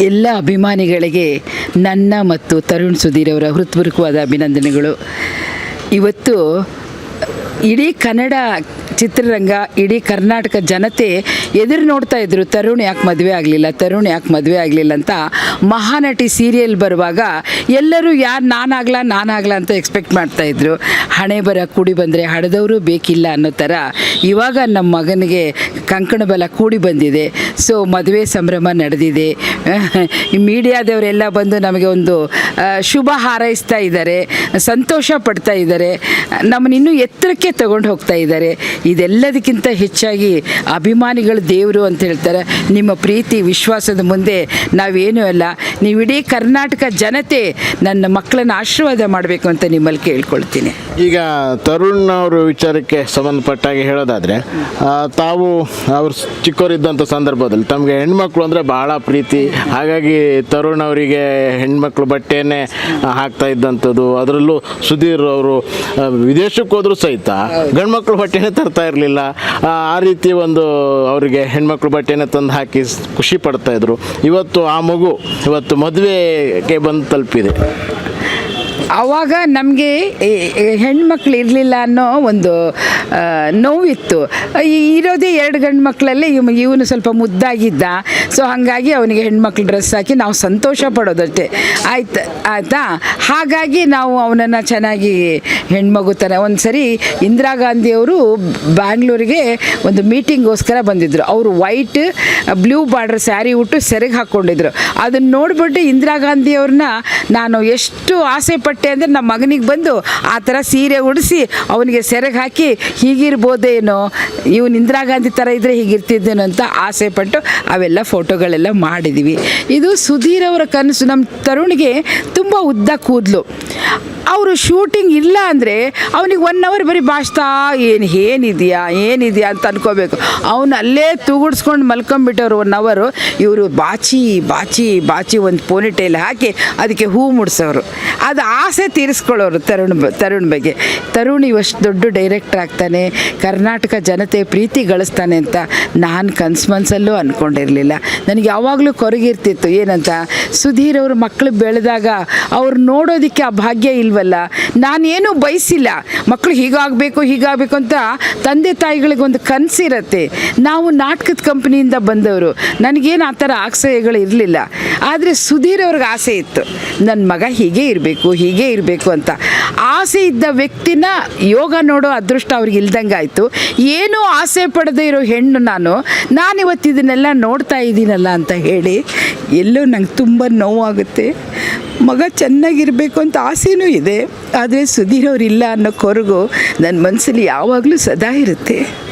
ಎಲ್ಲ ಅಭಿಮಾನಿಗಳಿಗೆ ನನ್ನ ಮತ್ತು ತರುಣ್ ಸುಧೀರ್ ಅವರ ಹೃತ್ಪೂರ್ವಕವಾದ ಅಭಿನಂದನೆಗಳು. ಇವತ್ತು ಇಡೀ ಕನ್ನಡ ಚಿತ್ರರಂಗ, ಇಡೀ ಕರ್ನಾಟಕ ಜನತೆ ಎದುರು ನೋಡ್ತಾ ಇದ್ರು, ತರುಣ್ ಯಾಕೆ ಮದುವೆ ಆಗಲಿಲ್ಲ, ತರುಣ್ ಯಾಕೆ ಮದುವೆ ಆಗಲಿಲ್ಲ ಅಂತ ಮಹಾನಟಿ ಸೀರಿಯಲ್ ಬರುವಾಗ ಎಲ್ಲರೂ, ಯಾರು ನಾನಾಗ್ಲ ನಾನಾಗ್ಲ ಅಂತ ಎಕ್ಸ್ಪೆಕ್ಟ್ ಮಾಡ್ತಾ ಇದ್ರು. ಹಣೆ ಬರ ಕೂಡಿ ಬಂದರೆ ಹಡೆದವರು ಬೇಕಿಲ್ಲ ಅನ್ನೋ ಥರ ಇವಾಗ ನಮ್ಮ ಮಗನಿಗೆ ಕಂಕಣ ಬಲ ಕೂಡಿ ಬಂದಿದೆ. ಸೊ ಮದುವೆ ಸಂಭ್ರಮ ನಡೆದಿದೆ. ಮೀಡಿಯಾದವರೆಲ್ಲ ಬಂದು ನಮಗೆ ಒಂದು ಶುಭ ಹಾರೈಸ್ತಾ ಇದ್ದಾರೆ, ಸಂತೋಷ ಪಡ್ತಾ ಇದ್ದಾರೆ, ನಮ್ಮನ್ನು ಇನ್ನೂ ಎತ್ತರಕ್ಕೆ ತಗೊಂಡು ಹೋಗ್ತಾ ಇದ್ದಾರೆ. ಇದೆಲ್ಲದಕ್ಕಿಂತ ಹೆಚ್ಚಾಗಿ ಅಭಿಮಾನಿಗಳು ದೇವರು ಅಂತ ಹೇಳ್ತಾರೆ. ನಿಮ್ಮ ಪ್ರೀತಿ, ವಿಶ್ವಾಸದ ಮುಂದೆ ನಾವೇನೂ ಅಲ್ಲ ನೀವು ಇಡೀ ಕರ್ನಾಟಕ ಜನತೆ ನನ್ನ ಮಕ್ಕಳನ್ನ ಆಶೀರ್ವಾದ ಮಾಡಬೇಕು ಅಂತ ನಿಮ್ಮಲ್ಲಿ ಕೇಳ್ಕೊಳ್ತೀನಿ. ಈಗ ತರುಣ್ ಅವರು ವಿಚಾರಕ್ಕೆ ಸಂಬಂಧಪಟ್ಟಾಗಿ ಹೇಳೋದಾದರೆ ತಾವು ಅವರು ಚಿಕ್ಕವರಿದ್ದಂಥ ಸಂದರ್ಭದಲ್ಲಿ ತಮಗೆ ಹೆಣ್ಮಕ್ಳು ಅಂದರೆ ಬಹಳ ಪ್ರೀತಿ. ಹಾಗಾಗಿ ತರುಣ್ ಅವರಿಗೆ ಹೆಣ್ಮಕ್ಳು ಬಟ್ಟೆನೇ ಹಾಕ್ತಾ ಇದ್ದಂಥದ್ದು, ಅದರಲ್ಲೂ ಸುಧೀರ್ ಅವರು ವಿದೇಶಕ್ಕೆ ಹೋದರೂ ಸಹಿತ ಗಂಡ್ಮಕ್ಳು ಬಟ್ಟೆನೇ ತರ್ತಾ ಇರಲಿಲ್ಲ. ಆ ರೀತಿ ಒಂದು ಅವರಿಗೆ ಹೆಣ್ಮಕ್ಳು ಬಟ್ಟೆನೇ ತಂದು ಹಾಕಿ ಖುಷಿ ಪಡ್ತಾಯಿದ್ರು ಇವತ್ತು ಆ ಮಗು ಇವತ್ತು ಮದುವೆಗೆ ಬಂದು ತಲುಪಿದೆ. ಆವಾಗ ನಮಗೆ ಹೆಣ್ಮಕ್ಳು ಇರಲಿಲ್ಲ ಅನ್ನೋ ಒಂದು ನೋವಿತ್ತು. ಇರೋದೇ ಎರಡು ಗಂಡು ಮಕ್ಕಳಲ್ಲೇ ಇವ್, ಇವನು ಸ್ವಲ್ಪ ಮುದ್ದಾಗಿದ್ದ. ಸೊ ಹಾಗಾಗಿ ಅವನಿಗೆ ಹೆಣ್ಮಕ್ಳು ಡ್ರೆಸ್ ಹಾಕಿ ನಾವು ಸಂತೋಷ ಪಡೋದಷ್ಟೇ. ಆಯ್ತು, ಆಯಿತಾ? ಹಾಗಾಗಿ ನಾವು ಅವನನ್ನು ಚೆನ್ನಾಗಿ ಹೆಣ್ಮಗು ಥರ ಒಂದು ಸರಿ ಇಂದಿರಾ ಗಾಂಧಿಯವರು ಬ್ಯಾಂಗ್ಳೂರಿಗೆ ಒಂದು ಮೀಟಿಂಗೋಸ್ಕರ ಬಂದಿದ್ದರು ಅವರು ವೈಟ್, ಬ್ಲೂ ಬಾರ್ಡರ್ ಸ್ಯಾರಿ ಉಟ್ಟು ಸೆರೆಗೆ ಹಾಕ್ಕೊಂಡಿದ್ರು. ಅದನ್ನು ನೋಡಿಬಿಟ್ಟು ಇಂದಿರಾ ಗಾಂಧಿಯವ್ರನ್ನ ನಾನು ಎಷ್ಟು ಆಸೆ ಅಂದರೆ ನಮ್ಮ ಮಗನಿಗೆ ಬಂದು ಆ ಥರ ಸೀರೆ ಉಡಿಸಿ ಅವನಿಗೆ ಸೆರೆಗೆ ಹಾಕಿ ಹೀಗಿರ್ಬೋದೇನೋ, ಇವನು ಇಂದಿರಾ ಗಾಂಧಿ ಥರ ಇದ್ದರೆ ಹೀಗಿರ್ತಿದ್ದೇನೋ ಅಂತ ಆಸೆ ಪಟ್ಟು ಅವೆಲ್ಲ ಫೋಟೋಗಳೆಲ್ಲ ಮಾಡಿದ್ದೀವಿ ಇದು ಸುಧೀರ್ ಅವರ ಕನಸು. ನಮ್ಮ ತರುಣಿಗೆ ತುಂಬ ಉದ್ದ ಕೂದಲು. ಅವರು ಶೂಟಿಂಗ್ ಇಲ್ಲ ಅಂದರೆ ಅವನಿಗೆ ಒನ್ ಅವರ್ ಬರೀ ಭಾಷ್ತಾ, ಏನು, ಏನಿದೆಯಾ ಏನಿದೆಯಾ? ಅಂತ ಅನ್ಕೋಬೇಕು. ಅವನು ಅಲ್ಲೇ ತೂಗುಡ್ಸ್ಕೊಂಡು ಮಲ್ಕೊಂಬಿಟ್ಟವ್ರು ಒನ್ ಅವರು ಇವರು ಬಾಚಿ ಬಾಚಿ ಬಾಚಿ ಒಂದು ಪೋನಿಟೈಲ್ ಹಾಕಿ ಅದಕ್ಕೆ ಹೂ ಮುಡ್ಸೋರು. ಅದು ಆಸೆ ತೀರಿಸ್ಕೊಳ್ಳೋರು ತರುಣ್ ತರುಣ್ ಬಗ್ಗೆ. ತರುಣ್ ಇವಷ್ಟು ದೊಡ್ಡ ಡೈರೆಕ್ಟರ್ ಆಗ್ತಾನೆ, ಕರ್ನಾಟಕ ಜನತೆ ಪ್ರೀತಿ ಗಳಿಸ್ತಾನೆ ಅಂತ ನಾನು ಕನ್ಸು ಮನಸ್ಸಲ್ಲೂ ಅಂದ್ಕೊಂಡಿರಲಿಲ್ಲ ನನಗೆ ಯಾವಾಗಲೂ ಕೊರಗಿರ್ತಿತ್ತು, ಏನಂತ, ಸುಧೀರ್ ಅವರು ಮಕ್ಕಳು ಬೆಳೆದಾಗ ಅವ್ರು ನೋಡೋದಕ್ಕೆ ಆ ಭಾಗ್ಯ ಇಲ್ವಲ್ಲ? ನಾನೇನು ಬಯಸಿಲ್ಲ. ಮಕ್ಕಳು ಹೀಗಾಗಬೇಕು ಹೀಗಾಗಬೇಕು ಅಂತ ತಂದೆ ತಾಯಿಗಳಿಗೊಂದು ಕನಸಿರತ್ತೆ. ನಾವು ನಾಟಕದ ಕಂಪ್ನಿಯಿಂದ ಬಂದವರು. ನನಗೇನು ಆ ಥರ ಆಸೆಗಳು ಇರಲಿಲ್ಲ. ಆದರೆ ಸುಧೀರ್ ಅವ್ರಿಗೆ ಆಸೆ ಇತ್ತು. ನನ್ನ ಮಗ ಹೀಗೆ ಇರಬೇಕು ಹೀಗೆ ಇರಬೇಕು ಅಂತ. ಆಸೆ ಇದ್ದ ವ್ಯಕ್ತಿನ ಯೋಗ ನೋಡೋ ಅದೃಷ್ಟ ಅವ್ರಿಗೆ ಇಲ್ದಂಗೆ ಆಯಿತು. ಏನೂ ಆಸೆ ಪಡೆದೇ ಇರೋ ಹೆಣ್ಣು ನಾನು. ನಾನಿವತ್ತು ಇದನ್ನೆಲ್ಲ ನೋಡ್ತಾ ಇದ್ದೀನಲ್ಲ ಅಂತ ಹೇಳಿ ಎಲ್ಲೋ ನಂಗೆ ತುಂಬ ನೋವಾಗುತ್ತೆ. ಮಗ ಚೆನ್ನಾಗಿರಬೇಕು ಅಂತ ಆಸೆನೂ ಇದೆ ಆದರೆ ಸುಧೀರ್ ಅನ್ನೋ ಕೊರಗು ನನ್ನ ಮನಸ್ಸಲ್ಲಿ ಯಾವಾಗಲೂ ಸದಾ ಇರುತ್ತೆ.